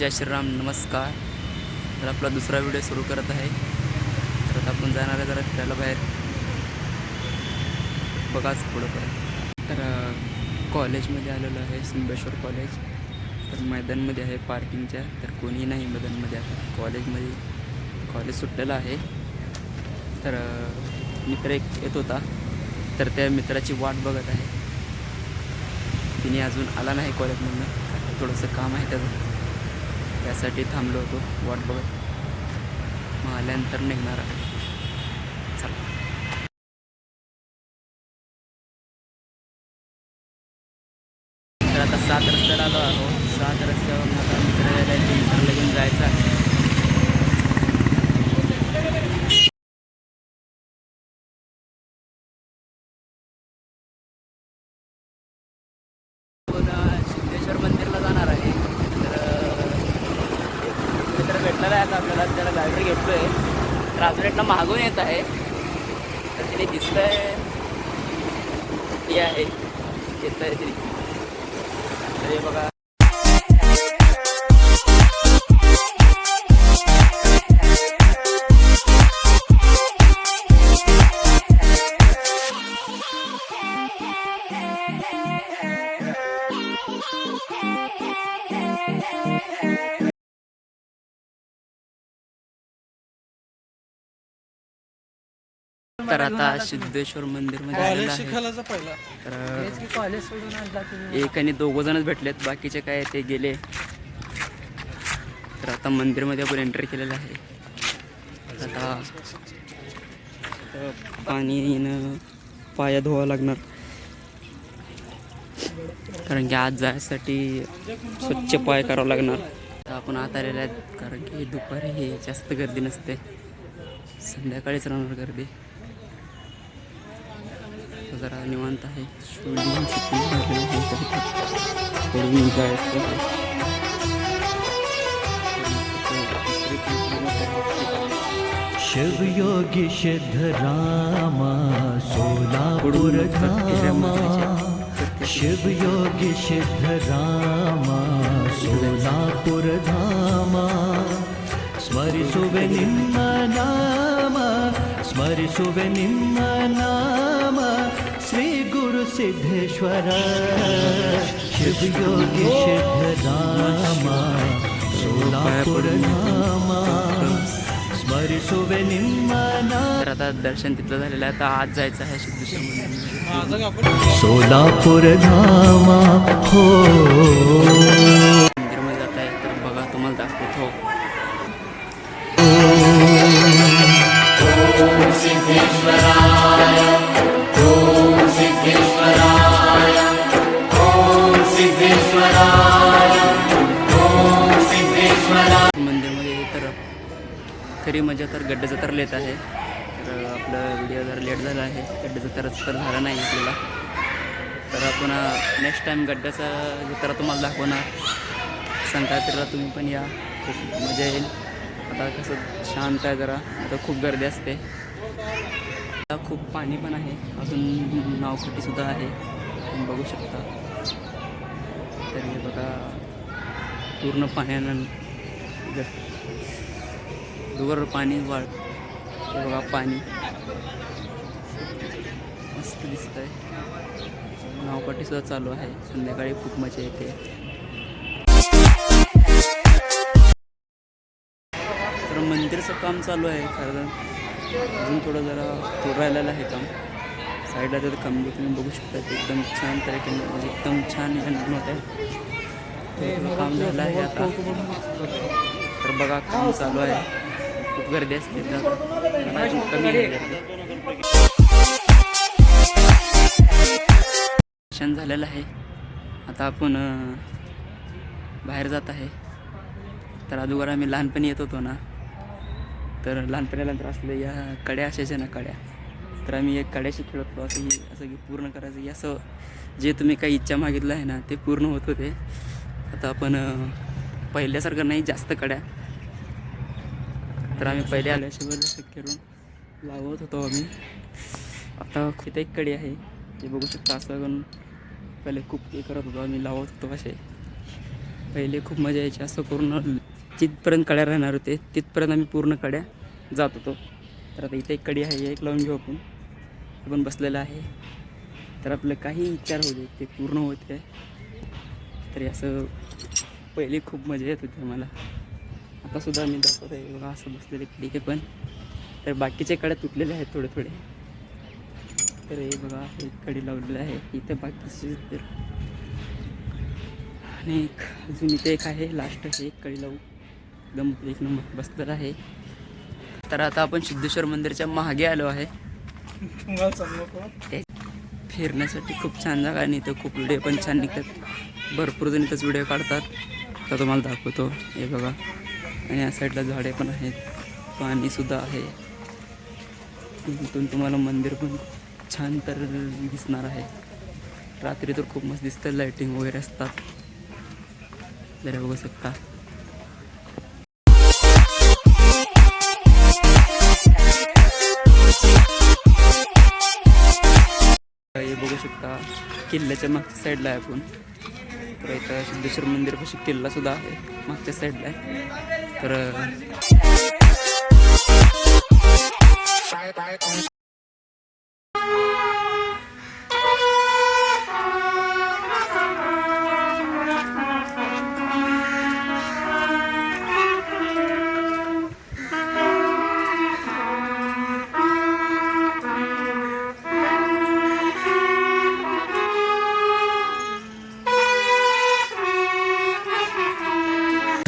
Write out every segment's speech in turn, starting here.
जय श्रीराम नमस्कार. तर आपला दुसरा व्हिडिओ सुरू करत आहे. तर आता आपण जाणार आहे जरा फिरायला बाहेर. बघाच पुढं पण. तर कॉलेजमध्ये आलेलो आहे सिंबेश्वर कॉलेज. तर मैदानमध्ये आहे पार्किंगच्या. तर कोणी नाही मैदानमध्ये आता. कॉलेजमध्ये कॉलेज सुटलेलं आहे. तर मित्र एक येत होता. तर त्या मित्राची वाट बघत आहे. तिने अजून आला नाही कॉलेजमधनं. थोडंसं काम आहे त्याचं. त्यासाठी थांबलो होतो. वाट बघत. मग आल्यानंतर निघणार आहे. चला. तर आता सात रस्त्याला आलो आहो सात रस्त्यावर आता मित्र मित्राला घेऊन जायचं आहे आपण अ, सिद्धेश्वर मंदिरला जाणार आहे तर अ, एक मित्र भेटलेला आहे आता आपल्याला त्याला घेतलो आहे तर अजून मागून येत आहे. तर तिने दिसतंय. हे आहे. येत आहे तरी तर बघा. तर आता सिद्धेश्वर मंदिरमध्ये आलेलं आहे. तर एक आणि दोघं जणच भेटलेत. बाकीचे काय ते गेले. तर आता मंदिरमध्ये आपण एंट्री केलेलं आहे. आता पाणीनं पाया धुवा लागणार. कारण की आज जायसाठी स्वच्छ पाय करावं लागणार. तर आपण आत आलेले आहेत कारण की दुपारी हे जास्त गर्दी नसते. संध्याकाळीच राहणार गर्दी. नज़ारा निवांत है। शिव योगी सिद्ध रामा सोलापुर धामा। शिव योगी सिद्ध रामा सोलापुर धामा। स्मरिसुवे निम्म नाम स्मरिसुवे निम्म नाम। सिद्धेश्वर शिवयोगी सिद्धरामा सोलापुर धामा स्मरिसुवे निम्म नाम तर आता दर्शन तिथलं झालेलं आहे. आता आज जायचं आहे सिद्धेश्वर मंदिर सोलापूर धामा हो। मंदिरमध्ये जात आहे. तर बघा तुम्हाला दाखवतो. मंदिरमध्ये तर खरी मजा तर गड्ड्याचा तर लेत आहे. तर आपलं व्हिडिओ जर लेट झाला आहे. गड्ड्याचा तरच तर झाला नाही आपल्याला. तर आपण नेक्स्ट टाईम गड्ड्याचा जत्रा तुम्हाला दाखवणार. संक्रांतीला तुम्ही पण या. खूप मजा येईल. आता कसं शांत आहे जरा. आता खूप गर्दी असते. आता खूप पाणी पण आहे. अजून नावखटीसुद्धा आहे. तुम्ही बघू शकता. तर हे बघा पूर्ण पाण्यानं दुवर पाणी वाढ हे बघा पाणी. मस्त दिसतंय. आहे नावपाटीसुद्धा चालू आहे. संध्याकाळी खूप मजा येते. तर मंदिरचं काम चालू आहे. कारण अजून थोडं जरा थोडं राहिलेलं आहे काम. साईडला तर कमी तुम्ही बघू शकता एकदम छान तरीके म्हणजे एकदम छान याच्याने होत आहे. काम झालं आहे आता. तर बघा काम चालू आहे. खूप गर्दी असते कमी आहे. झालेलं आहे. आता आपण बाहेर जात आहे. तर अगोदर आम्ही लहानपणी येत होतो ना. तर लहानपणी नंतर असले या कड्या असायच्या ना कड्या तर आम्ही एक कड्याशी खेळत होतो असं ही असं की पूर्ण करायचं. की असं जे तुम्ही काही इच्छा मागितलं आहे ना ते पूर्ण होत होते. आता आपण पहिल्यासारखं नाही जास्त कड्या. तर आम्ही पहिले आल्याशिवाय जास्त खेळून लावत होतो आम्ही. आता तिथे एक कडी आहे. ते बघू शकता असं करून पहिले खूप हे करत होतो. आम्ही लावत होतो असे. पहिले खूप मजा यायची. असं करून जिथपर्यंत कड्या राहणार होते तिथपर्यंत आम्ही पूर्ण कड्या जात होतो. तर आता इथे एक कडी आहे एक लावून घेऊ आपण. आपण बसलेलं आहे. तर आपलं काही विचार होते ते पूर्ण होते तरी असं पहिले खूप मजा येत होती मला आतासुद्धा मी दाखवत आहे बघा असं बसलेले कडी हे पण. तर बाकीचे कड्या तुटलेले आहेत थोडे थोडे. तर हे बघा एक कडी लावलेलं आहे इथे बाकीचे तर. आणि एक अजून इथे एक आहे लास्ट आहे एक कडी लावू. एकदम एक नंबर बसलेला आहे. तर आता आपण सिद्धेश्वर मंदिरच्या मागे आलो आहे. फिरण्यासाठी खूप छान जागा आणि इथं खूप व्हिडिओ पण छान निघतात. भरपूर जण इथंच व्हिडिओ काढतात. तर तुम्हाला दाखवतो. हे बघा. आणि या साईडला झाडे पण आहेत. पाणीसुद्धा आहे. इथून तुम्हाला मंदिर पण छान तर दिसणार आहे. रात्री तर खूप मस्त दिसतं लाईटिंग वगैरे असतात. जरा बघू शकता. किल्ल्याच्या मागच्या साईडला आहे आपण. तर इथं सिद्धेश्वर मंदिरपाशी किल्ला सुद्धा आहे मागच्या साईडला आहे. तर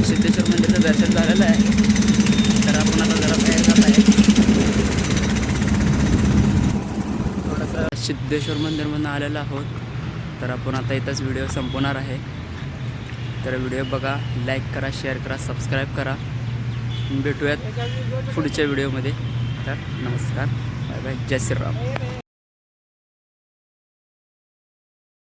सिद्धेश्वर मंदिरचं दर्शन झालेलं आहे. तर आपण आता जरा बाहेर जात आहे. थोडंसं सिद्धेश्वर मंदिरमधून आलेलो आहोत. तर आपण आता इथंच व्हिडिओ संपवणार आहे. तर व्हिडिओ बघा लाईक करा शेअर करा सबस्क्राईब करा. भेटूयात पुढच्या व्हिडिओमध्ये. तर नमस्कार. Bye bye. जय श्रीराम.